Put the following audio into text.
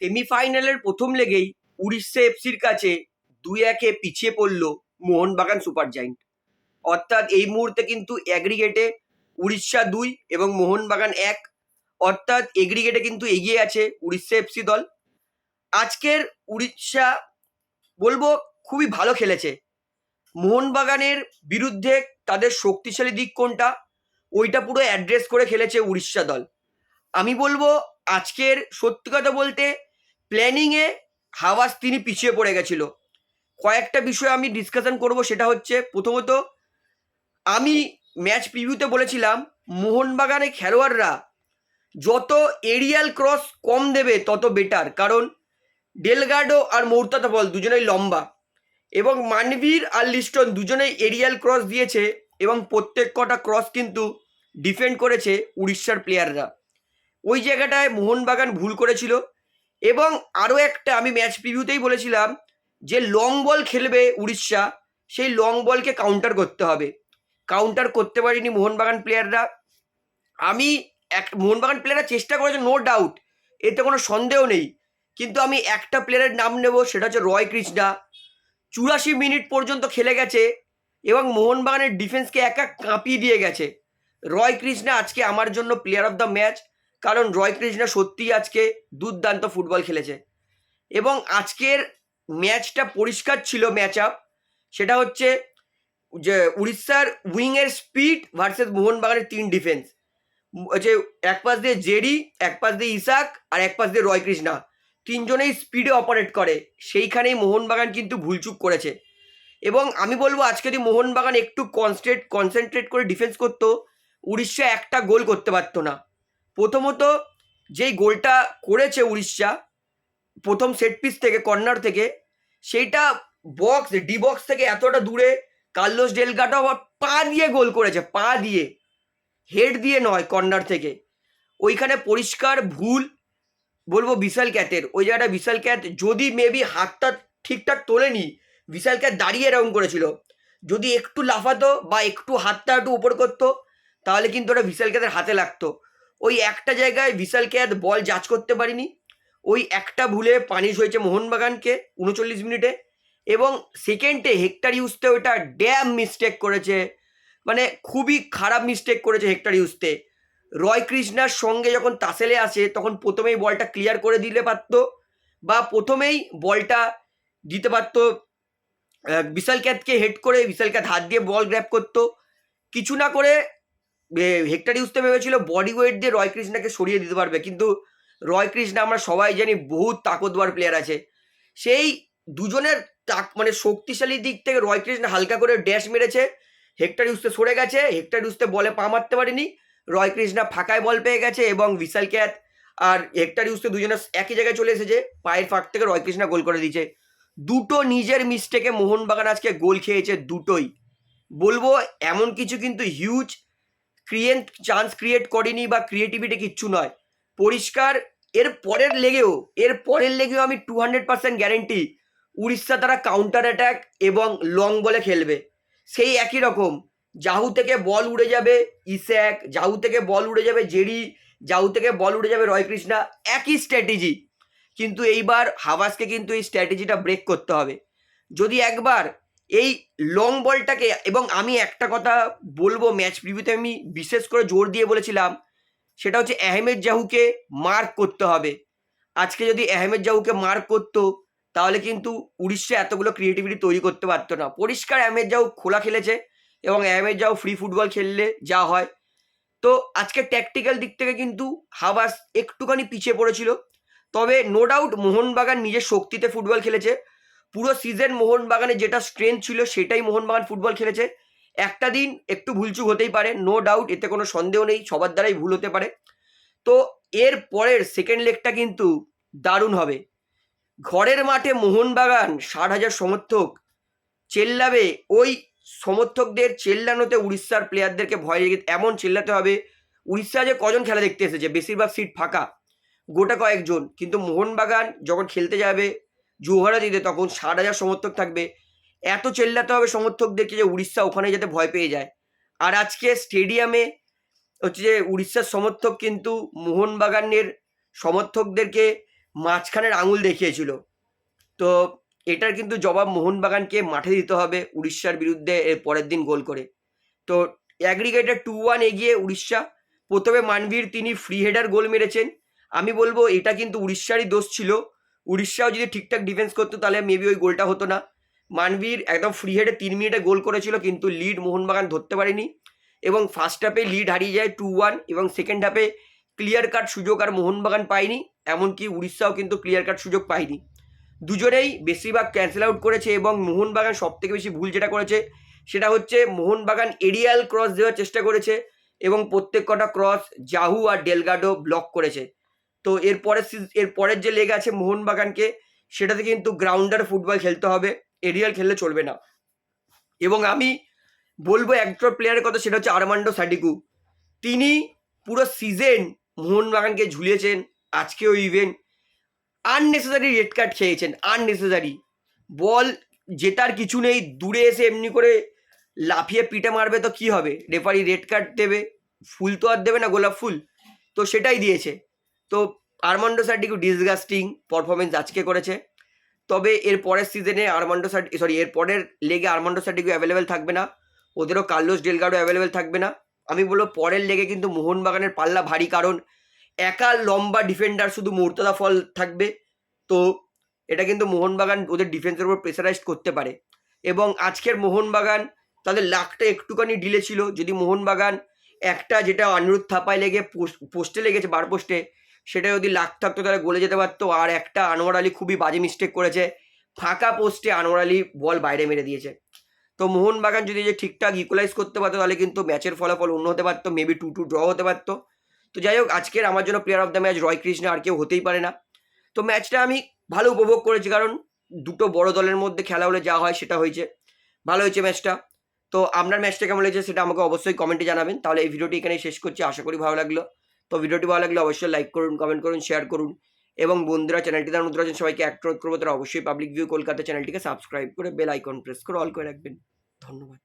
সেমিফাইনালের প্রথম লেগেই উড়িষ্যা এফসির কাছে দুই একে পিছিয়ে পড়ল মোহনবাগান সুপার জায়েন্ট। অর্থাৎ এই মুহূর্তে কিন্তু অ্যাগ্রিগেটে উড়িষ্যা দুই এবং মোহনবাগান এক। অর্থাৎ এগ্রিগেটে কিন্তু এগিয়ে আছে উড়িষ্যা এফসি দল। আজকের উড়িষ্যা বলব খুবই ভালো খেলেছে। মোহনবাগানের বিরুদ্ধে তাদের শক্তিশালী দিক কোনটা, ওইটা পুরো অ্যাড্রেস করে খেলেছে উড়িষ্যা দল। আমি বলব আজকের সত্যি কথা বলতে প্ল্যানিংয়ে হাওয়াস তিনি পিছিয়ে পড়ে গেছিল। কয়েকটা বিষয় আমি ডিসকাশন করব, সেটা হচ্ছে প্রথমত, আমি ম্যাচ প্রিভিউতে বলেছিলাম, মোহনবাগানে খেলোয়াড়রা যত এরিয়াল ক্রস কম দেবে, তত বেটার কারণ ডেলগার্ডো আর মৌর্তাতা বল দুজনেই লম্বা এবং মানবীর আর লিস্টন দুজনেই এরিয়াল ক্রস দিয়েছে এবং প্রত্যেক কটা ক্রস কিন্তু ডিফেন্ড করেছে উড়িষ্যার প্লেয়াররা ওই জায়গাটায় মোহনবাগান ভুল করেছিল। এবং আরও একটা আমি ম্যাচ প্রিভিউতেই বলেছিলাম যে লং বল খেলবে উড়িষ্যা, সেই লং বলকে কাউন্টার করতে হবে। কাউন্টার করতে পারিনি মোহনবাগান প্লেয়াররা আমি এক, মোহনবাগান প্লেয়াররা চেষ্টা করেছে নো ডাউট এতে কোনো সন্দেহ নেই। কিন্তু আমি একটা প্লেয়ারের নাম নেব, সেটা হচ্ছে রয় কৃষ্ণা। চুরাশি মিনিট পর্যন্ত খেলে গেছে এবং মোহনবাগানের ডিফেন্সকে একা কাঁপিয়ে দিয়ে গেছে। রয় কৃষ্ণা আজকে আমার জন্য প্লেয়ার অফ দ্য ম্যাচ কারণ রয় কৃষ্ণা সত্যিই আজকে দুর্দান্ত ফুটবল খেলেছে। এবং আজকের ম্যাচটা পরিষ্কার ছিল ম্যাচ আপ সেটা হচ্ছে যে উড়িষ্যার উইংয়ের স্পিড ভার্সেস মোহনবাগানের তিন ডিফেন্স। হচ্ছে এক পাশ দিয়ে জেরি, এক পাশ দিয়ে ইসাক আর এক পাশ দিয়ে রয় কৃষ্ণা। তিনজনেই স্পিডে অপারেট করে। সেইখানেই মোহনবাগান কিন্তু ভুলচুক করেছে। এবং আমি বলব, আজকে যদি মোহনবাগান একটু কনস্ট্রেট কনসেন্ট্রেট করে ডিফেন্স করতো, উড়িষ্যা একটা গোল করতে পারতো না। প্রথমত যেই গোলটা করেছে উড়িষ্যা, প্রথম সেট পিস থেকে কর্নার থেকে, সেইটা বক্স ডি বক্স থেকে এতটা দূরে কার্লোস ডেলগাটা পা দিয়ে গোল করেছে, পা দিয়ে। হেড দিয়ে নয় কর্নার থেকে। ওইখানে পরিষ্কার ভুল, বলব বিশাল ক্যাথের ওই জায়গাটা বিশাল ক্যাথ যদি মেবি হাতটা ঠিকঠাক তোলেনি, বিশাল ক্যাথ দাঁড়িয়ে এরকম করেছিল। যদি একটু লাফাতো বা একটু হাতটা একটু উপর করতো, তাহলে কিন্তু ওটা বিশাল ক্যাথের হাতে লাগতো। ওই একটা জায়গায় বিশাল ক্যাত বল জাজ করতে পারিনি। ওই একটা ভুলে পানিশ হয়েছে মোহনবাগানকে উনচল্লিশ মিনিটে এবং সেকেন্ডে হেক্টার ইউজতে ওইটা ড্যাম মিস্টেক করেছে। মানে খুবই খারাপ মিস্টেক করেছে হেক্টার ইউজতে রয় কৃষ্ণার সঙ্গে যখন তাসেলে আসে, তখন প্রথমেই বলটা ক্লিয়ার করে দিলে পারতো বা প্রথমেই বলটা দিতে পারতো। বিশাল ক্যাতকে হেড করে বিশাল ক্যাথ হাত দিয়ে বল গ্র্যাপ করতো। কিছু না করে হেক্টর ইউজতে ভেবেছিল বডি ওয়েট দিয়ে রয় কৃষ্ণাকে সরিয়ে দিতে পারবে, কিন্তু রয় কৃষ্ণা আমরা সবাই জানি বহুত তাকতবার প্লেয়ার আছে। সেই দুজনের তাক মানে শক্তিশালী দিক থেকে রয় কৃষ্ণা হালকা করে ড্যাশ মেরেছে, হেক্টর ইউজতে সরে গেছে, হেক্টর ইউজতে বলে পা মারতে পারেনি, রয় কৃষ্ণা ফাঁকায় বল পেয়ে গেছে এবং বিশাল ক্যাত আর হেক্টর ইউজতে দুজনে একই জায়গায় চলে এসেছে, পায়ের ফাঁক থেকে রয় কৃষ্ণা গোল করে দিয়েছে। দুটো নিজের মিস্টেকে মোহনবাগান আজকে গোল খেয়েছে দুটোই। বলব এমন কিছু কিন্তু হিউজ ক্রিয়েট চান্স ক্রিয়েট করেনি বা ক্রিয়েটিভিটি কিচ্ছু নয়। পরিষ্কার, এর পরের লেগেও, এর পরের লেগেও আমি two hundred percent guarantee Odisha তারা কাউন্টার অ্যাটাক এবং লং বলে খেলবে। সেই একই রকম জাহু থেকে বল উড়ে যাবে ইস্যাক জাহু থেকে বল উড়ে যাবে জেরি জাহু থেকে বল উড়ে যাবে রয় কৃষ্ণা একই স্ট্র্যাটেজি কিন্তু এইবার হাবাসকে কিন্তু এই স্ট্র্যাটেজিটা ব্রেক করতে হবে। যদি একবার এই লং বলটাকে এবং আমি একটা কথা বলব ম্যাচ প্রিভিউতে আমি বিশেষ করে জোর দিয়ে বলেছিলাম, সেটা হচ্ছে আহমেদ জাহুকে মার্ক করতে হবে। আজকে যদি আহমেদ জাহুকে মার্ক করতো, তাহলে কিন্তু উড়িষ্যা এতগুলো ক্রিয়েটিভিটি তৈরি করতে পারতো না। পরিষ্কার আহমেদ জাহু খোলা খেলেছে এবং আহমেদ জাহু ফ্রি ফুটবল খেললে যা হয়। তো আজকে ট্যাকটিক্যাল দিক থেকে কিন্তু হাবাস একটুখানি পিছিয়ে পড়েছিল। তবে নো ডাউট মোহনবাগান নিজের শক্তিতে ফুটবল খেলেছে। পুরো সিজন মোহনবাগানে যেটা স্ট্রেংথ ছিল সেটাই মোহনবাগান ফুটবল খেলেছে। একটা দিন একটু ভুলচুক হতেই পারে নো ডাউট এতে কোনো সন্দেহ নেই, সবার দ্বারাই ভুল হতে পারে। তো এর পরের সেকেন্ড লেগটা কিন্তু দারুণ হবে। ঘরের মাঠে মোহনবাগান ষাট হাজার সমর্থক, চেল্লাবে ওই সমর্থকদের চেল্লানোতে উড়িষ্যার প্লেয়ারদেরকে ভয় লেগে, এমন চেল্লাতে হবে, উড়িষ্যা যে কজন খেলা দেখতে এসেছে, বেশিরভাগ সিট ফাঁকা, গোটা কয়েকজন। কিন্তু মোহনবাগান যখন খেলতে যাবে জোহরা দিতে তখন ষাট হাজার সমর্থক থাকবে। এত চেল্লাতে হবে সমর্থকদেরকে যে উড়িষ্যা ওখানে যাতে ভয় পেয়ে যায়। আর আজকে স্টেডিয়ামে হচ্ছে যে উড়িষ্যার সমর্থক কিন্তু মোহনবাগানের সমর্থকদেরকে মাঝখানের আঙুল দেখিয়েছিল। তো এটার কিন্তু জবাব মোহনবাগানকে মাঠে দিতে হবে উড়িষ্যার বিরুদ্ধে এর পরের দিন গোল করে। তো অ্যাগ্রিগেটে টু ওয়ান এগিয়ে উড়িষ্যা। প্রথমে মানভীর, তিনি ফ্রি হেডার গোল মেরেছেন। আমি বলব এটা কিন্তু উড়িষ্যারই দোষ ছিল। উড়িষ্যাও যদি ঠিকঠাক ডিফেন্স করতো, তাহলে মেবি ওই গোলটা হতো না। মানভীর একদম ফ্রি হেডে তিন মিনিটে গোল করেছিল, কিন্তু লিড মোহনবাগান ধরতে পারেনি। এবং ফার্স্ট হাফে লিড হারিয়ে যায় টু ওয়ান এবং সেকেন্ড হাফে ক্লিয়ার কাট সুযোগ আর মোহনবাগান পায়নি, এমনকি উড়িষ্যাও কিন্তু ক্লিয়ার কাট সুযোগ পায়নি। দুজনেই বেশিরভাগ ক্যান্সেল আউট করেছে, এবং মোহনবাগান সব থেকে বেশি ভুল যেটা করেছে, সেটা হচ্ছে মোহনবাগান এরিয়াল ক্রস দেওয়ার চেষ্টা করেছে, এবং প্রত্যেক কটা ক্রস জাহু আর ডেলগাডো ব্লক করেছে। তো এরপরে এরপরের যে লেগ আছে মোহনবাগানকে, সেটাতে কিন্তু গ্রাউন্ডার ফুটবল খেলতে হবে, এরিয়াল খেললে চলবে না। এবং আমি বলব একজন প্লেয়ারের কথা, সেটা হচ্ছে আরমান্ডো সাডিকু তিনি পুরো সিজন মোহনবাগানকে ঝুলিয়েছেন, আজকেও ইভেন আননেসেসারি রেড কার্ড খেয়েছেন আননেসেসারি বল জেতার কিছু নেই, দূরে এসে এমনি করে লাফিয়ে পিটে মারবে তো কি হবে? রেফারি রেড কার্ড দেবে, ফুল তো আর দেবে না গোলাপ ফুল। তো সেটাই দিয়েছে। তো আরমান্ডো সার্টিকু ডিসগাস্টিং পারফরমেন্স আজকে করেছে। তবে এর পরের সিজনে আরমান্ডো সার্টি সরি এর পরের লেগে আরমান্ডো সার্টিকু অ্যাভেলেবেল থাকবে না। ওদেরও কার্লোস ডেলগাডো অ্যাভেলেবেল থাকবে না। আমি বলব পরের লেগে কিন্তু মোহনবাগানের পাল্লা ভারী, কারণ একা লম্বা ডিফেন্ডার শুধু মোর্তদা ফল থাকবে। তো এটা কিন্তু মোহনবাগান ওদের ডিফেন্সের উপর প্রেসারাইজ করতে পারে। এবং আজকের মোহনবাগান তাদের লাখটা একটুখানি ডিলে ছিল। যদি মোহনবাগান একটা যেটা অনিরুদ্ধ থাপায় লেগে পোস্টে লেগেছে বার পোস্টে সেটা যদি লাখ থাকতো তাহলে গোলে যেতে পারতো। আর একটা আনোয়ার আলী খুবই বাজে মিস্টেক করেছে। ফাঁকা পোস্টে আনোয়ার আলী বল বাইরে মেরে দিয়েছে। তো মোহনবাগান যদি যে ঠিকঠাক ইকুয়ালাইজ করতে পারতো, তাহলে কিন্তু ম্যাচের ফলাফল অন্য হতে পারতো মেবি টু টু ড্র হতে পারতো। তো যাই হোক, আজকের আমার জন্য player of the match Roy Krishna, আর কেউ হতেই পারে না। তো ম্যাচটা আমি ভালো উপভোগ করেছি, কারণ দুটো বড় দলের মধ্যে খেলা হলে যা হয় সেটা হয়েছে। ভালো হয়েছে ম্যাচটা তো আপনার ম্যাচটা কেমন লেগেছে সেটা আমাকে অবশ্যই কমেন্টে জানাবেন। তাহলে এই ভিডিওটি এখানেই শেষ করছি। আশা করি ভালো লাগল। তো ভিডিওটি ভালো লাগলে অবশ্যই লাইক করুন কমেন্ট করুন শেয়ার করুন এবং বন্ধুরা চ্যানেলটি তার নতুন সবাইকে অ্যাক্ট করব তারা অবশ্যই পাবলিক ভিউ কলকাতা চ্যানেলটিকে সাবস্ক্রাইব করে বেল আইকন প্রেস করে অল করে রাখবেন। ধন্যবাদ।